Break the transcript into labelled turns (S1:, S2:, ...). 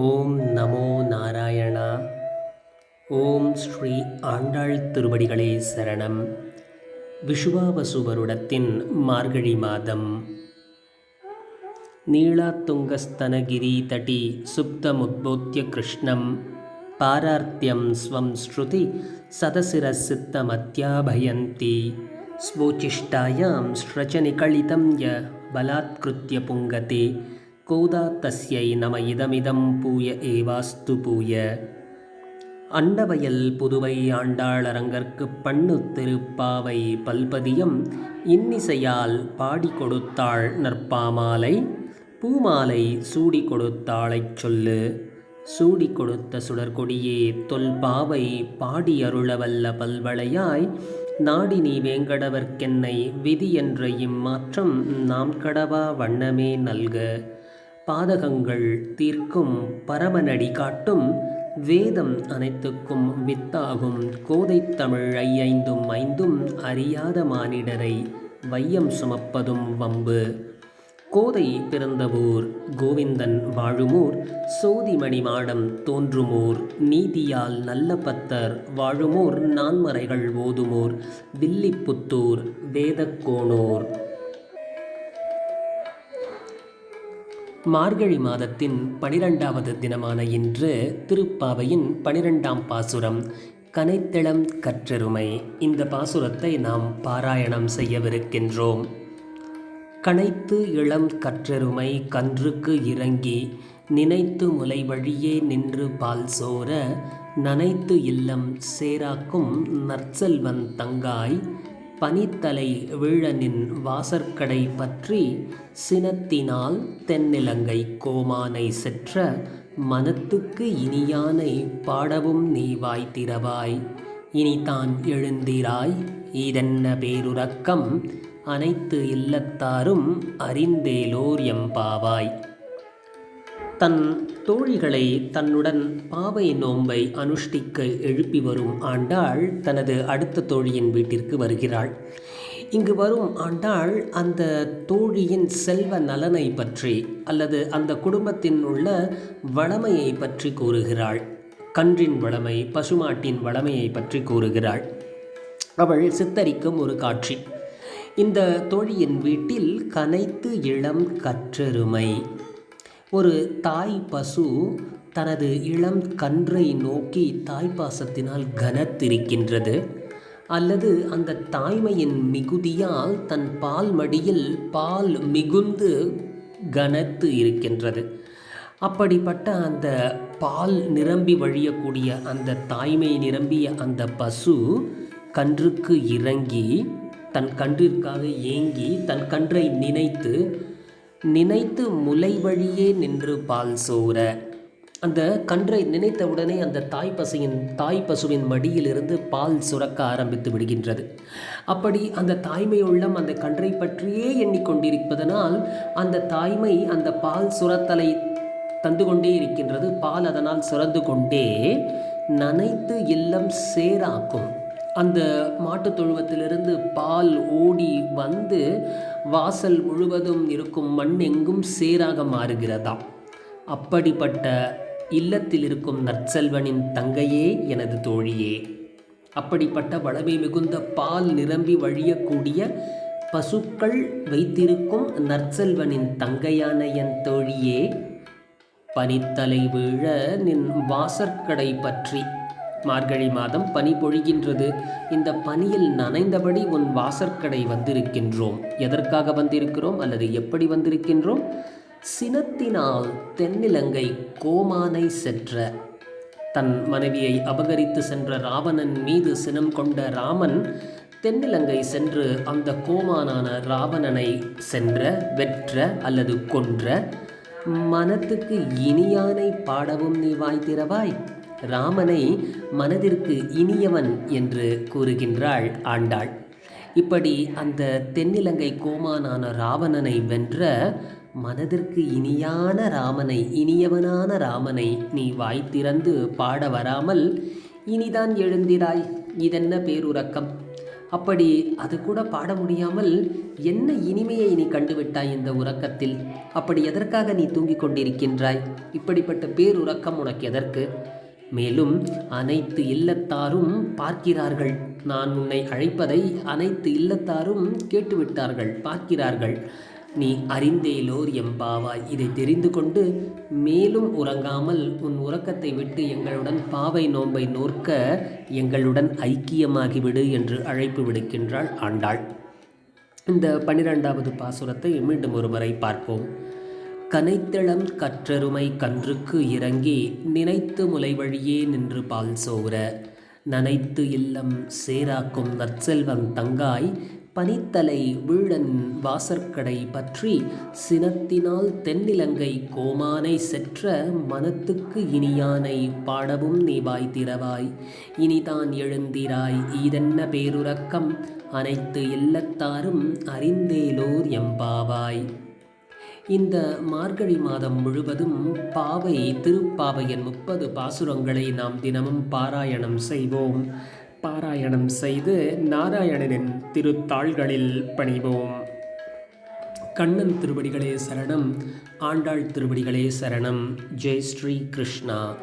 S1: ஓம் நமோ நாராயணா ஓம் ஸ்ரீ ஆண்டாள் திருவடிகளே சரணம் விஷுவாவசு வருடத்தின் மார்கழி மாதம் நீளாத்துங்கஸ்தனகிரி தட்டி சுப்தமுத்போத்திய கிருஷ்ணம் பாரார்த்தியம் ஸ்வம் ஸ்ருதி சதசிரசித்தமத்யாபயந்தி स्वोचिष्टायां स्रचनिकलितं य बलात्कृत्य पुङ्गते கோதா நம இதமிதம் பூய ஏவாஸ்து பூய. அண்டவயல் புதுவை ஆண்டாளரங்கற்கு பண்ணு திருப்பாவை பல்பதியம் இன்னிசையால் பாடி கொடுத்தாள் நற்பாமாலை பூமாலை சூடி கொடுத்தாளைச் சொல்லு. சூடி கொடுத்த சுடர்கொடியே தொல்பாவை பாடி அருளவல்ல பல்வளையாய் நாடி நீ வேங்கடவர்க்கென்னை விதி என்ற இம்மாற்றம் நாம் கடவா வண்ணமே நல்க. பாதகங்கள் தீர்க்கும் பரமநடி காட்டும் வேதம் அனைத்துக்கும் வித்தாகும் கோதை தமிழ் ஐயைந்தும் ஐந்தும் அறியாத மானிடரை வையம் சுமப்பதும் வம்பு. கோதை பிறந்தவூர் கோவிந்தன் வாழுமூர் சோதிமணி மாடம் தோன்றுமூர் நீதியால் நல்ல பத்தர் வாழுமூர் நான்மறைகள் ஓதுமூர் வில்லிப்புத்தூர் வேதக்கோணூர் மார்கழி மாதத்தின் பனிரெண்டாவது தினமான இன்று திருப்பாவையின் பனிரெண்டாம் பாசுரம் கனைத்தளம் கற்றெருமை இந்த பாசுரத்தை நாம் பாராயணம் செய்யவிருக்கின்றோம். கனைத்து இளம் கற்றெருமை கன்றுக்கு இறங்கி நினைத்து முலை வழியே நின்று பால் சோர நனைத்து இல்லம் சேராக்கும் நற்செல்வன் தங்காய் பனித்தலை வீழனின் வாசற்கடை பற்றி சினத்தினால் தென்னிலங்கை கோமானை செற்ற மனத்துக்கு இனியானை பாடவும் நீ வாய் திறவாய். இனிதான் எழுந்திராய் இதென்ன பேருறக்கம்? அனைத்து இல்லத்தாரும் அறிந்தேலோர் எம்பாவாய் தன் தோழிகளை தன்னுடன் பாவை நோம்பை அனுஷ்டிக்க எழுப்பி வரும் ஆண்டாள் தனது அடுத்த தோழியின் வீட்டிற்கு வருகிறாள். இங்கு வரும் ஆண்டாள் அந்த தோழியின் செல்வ நலனை பற்றி அல்லது அந்த குடும்பத்தின் உள்ள வளமையை பற்றி கூறுகிறாள். கன்றின் வளமை பசுமாட்டின் வளமையை பற்றி கூறுகிறாள். அவள் சித்தரிக்கும் ஒரு காட்சி. இந்த தோழியின் வீட்டில் கனைத்து இளம் கற்றெருமை. ஒரு தாய் பசு தனது இளம் கன்றை நோக்கி தாய்ப்பாசத்தினால் கனத்திருக்கின்றது. அல்லது அந்த தாய்மையின் மிகுதியால் தன் பால் மடியில் பால் மிகுந்து கனத்து இருக்கின்றது. அப்படிப்பட்ட அந்த பால் நிரம்பி வழியக்கூடிய அந்த தாய்மை நிரம்பிய அந்த பசு கன்றுக்கு இறங்கி தன் கன்றிற்காக ஏங்கி தன் கன்றை நினைத்து நினைத்து முலை வழியே நின்று பால் சோர அந்த கன்றை நினைத்தவுடனே அந்த தாய் பசுவின் தாய் பசுவின் மடியிலிருந்து பால் சுரக்க ஆரம்பித்து விடுகின்றது. அப்படி அந்த தாய்மை உள்ளம் அந்த கன்றை பற்றியே எண்ணிக்கொண்டிருப்பதனால் அந்த தாய்மை அந்த பால் சுரத்தலை தந்து கொண்டே இருக்கின்றது. பால் அதனால் சுரந்து கொண்டே நனைத்து இல்லம் சேராக்கும். அந்த மாட்டுத் தொழுவத்திலிருந்து பால் ஓடி வந்து வாசல் முழுவதும் இருக்கும் மண் எங்கும் சேராக மாறுகிறதா? அப்படிப்பட்ட இல்லத்தில் இருக்கும் நற்செல்வனின் தங்கையே எனது தோழியே. அப்படிப்பட்ட வளமை மிகுந்த பால் நிரம்பி வழியக்கூடிய பசுக்கள் வைத்திருக்கும் நற்செல்வனின் தங்கையான என் தோழியே பனித்தலை வீழ நின் வாசற்கடை பற்றி மார்கழி மாதம் பனி பொழிகின்றது. இந்த பனியில் நனைந்தபடி உன் வாசற்கடை வந்திருக்கின்றோம். எதற்காக வந்திருக்கிறோம் அல்லது எப்படி வந்திருக்கின்றோம்? சினத்தினால் தென்னிலங்கை கோமானை சென்ற தன் மனைவியை அபகரித்து சென்ற ராவணன் மீது சினம் கொண்ட ராமன் தென்னிலங்கை சென்று அந்த கோமானான ராவணனை சென்ற வெற்ற அல்லது கொன்ற மனத்துக்கு இனியானை பாடவும் நீ வாய்த்திரவாய் ராமனை மனதிற்கு இனியவன் என்று கூறுகின்றாள் ஆண்டாள். இப்படி அந்த தென்னிலங்கை கோமானான ராவணனை வென்ற மனதிற்கு இனியான ராமனை இனியவனான ராமனை நீ வாய் திறந்து பாட வராமல் இனிதான் எழுந்திராய். இதென்ன பேருறக்கம்? அப்படி அது கூட பாட முடியாமல் என்ன இனிமையை நீ கண்டுவிட்டாய் இந்த உறக்கத்தில்? அப்படி எதற்காக நீ தூங்கிக் கொண்டிருக்கின்றாய்? இப்படிப்பட்ட பேருறக்கம் உனக்கு எதற்கு? மேலும் அனைத்து இல்லத்தாரும் பார்க்கிறார்கள். நான் உன்னை அழைப்பதை அனைத்து இல்லத்தாரும் கேட்டுவிட்டார்கள் பார்க்கிறார்கள். நீ அறிந்தேலோர் எம்பாவாய் இதை தெரிந்து கொண்டு மேலும் உறங்காமல் உன் உறக்கத்தை விட்டு எங்களுடன் பாவை நோன்பை நோர்க்க எங்களுடன் ஐக்கியமாகிவிடு என்று அழைப்பு விடுக்கின்றாள் ஆண்டாள். இந்த பன்னிரெண்டாவது பாசுரத்தை மீண்டும் ஒருமுறை பார்ப்போம். கனைத்தளம் கற்றருமை கன்றுக்கு இறங்கி நினைத்து முலை வழியே நின்று பால் சோர நனைத்து இல்லம் சேராக்கும் நற்செல்வம் தங்காய் பனித்தலை வீழன் வாசற்கடை பற்றி சினத்தினால் தென்னிலங்கை கோமானை செற்ற மனத்துக்கு இனியானை பாடவும் நீ வாய் திறவாய். இனிதான் எழுந்திராய் ஈதென்ன பேருறக்கம் அனைத்து இல்லத்தாரும் அறிந்தேலோர் எம்பாவாய் இந்த மார்கழி மாதம் முழுவதும் பாவை திருப்பாவையின் முப்பது பாசுரங்களை நாம் தினமும் பாராயணம் செய்வோம். பாராயணம் செய்து நாராயணனின் திருத்தாள்களில் பணிவோம். கண்ணன் திருவடிகளே சரணம் ஆண்டாள் திருவடிகளே சரணம். ஜெய் ஸ்ரீ கிருஷ்ணா.